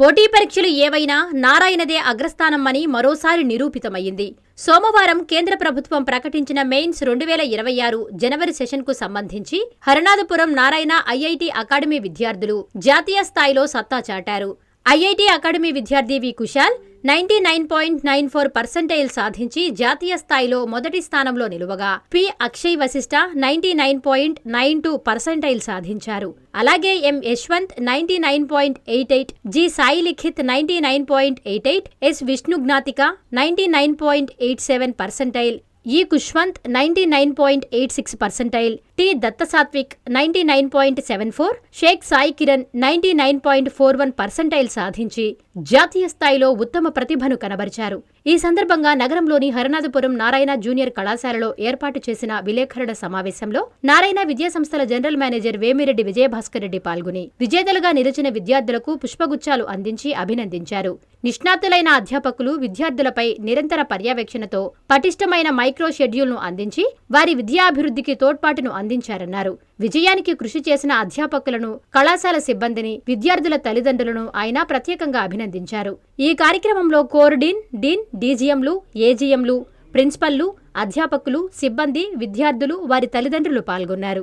పోటీ పరీక్షలు ఏవైనా నారాయణదే అగ్రస్థానమని మరోసారి నిరూపితమైంది సోమవారం కేంద్ర ప్రభుత్వం ప్రకటించిన మెయిన్స్ రెండు వేల ఇరవై ఆరు జనవరి సెషన్కు సంబంధించి హరనాథపురం నారాయణ ఐఐటి అకాడమీ విద్యార్థులు జాతీయ స్థాయిలో సత్తా చాటారు. ఐఐటి అకాడమీ విద్యార్థి V. Kushal ninety nine point nine four percentile సాధించి జాతీయ స్థాయిలో మొదటి స్థానంలో నిలువగా. P. Akshay Vashisht ninety nine point nine two percentile సాధించారు. అలాగే M. Yashwanth ninety nine point eight eight G. Sai Likhith ninety nine point eight eight S. Vishnugnathika ninety nine point eight seven percentile E Kushwanth ninety nine point eight six percentile T Dattasatvik ninety nine point seven four Sheikh Sai Kiran ninety nine point four one percentile సాధించి జాతీయ స్థాయిలో ఉత్తమ ప్రతిభను కనబరిచారు. ఈ సందర్భంగా నగరంలోని Haranathapuram Narayana junior కళాశాలలో ఏర్పాటు చేసిన విలేకరుల సమావేశంలో నారాయణ విద్యాసంస్థల జనరల్ మేనేజర్ వేమిరెడ్డి విజయభాస్కర్ రెడ్డి పాల్గొని విజేతలుగా నిలిచిన విద్యార్థులకు పుష్పగుచ్చాలు అందించి అభినందించారు. నిష్ణాతులైన అధ్యాపకులు విద్యార్థులపై నిరంతర పర్యవేక్షణతో పటిష్టమైన మైక్రో షెడ్యూల్ను అందించి వారి విద్యాభివృద్ధికి తోడ్పాటును అందించారన్నారు. విజయానికి కృషి చేసిన అధ్యాపకులను కళాశాల సిబ్బందిని విద్యార్థుల తల్లిదండ్రులను ఆయన ప్రత్యేకంగా అభినందించారు. ఈ కార్యక్రమంలో కోర్ డీన్ డీన్ డీజీఎంలు ఏజీఎంలు ప్రిన్సిపల్లు అధ్యాపకులు సిబ్బంది విద్యార్థులు వారి తల్లిదండ్రులు పాల్గొన్నారు.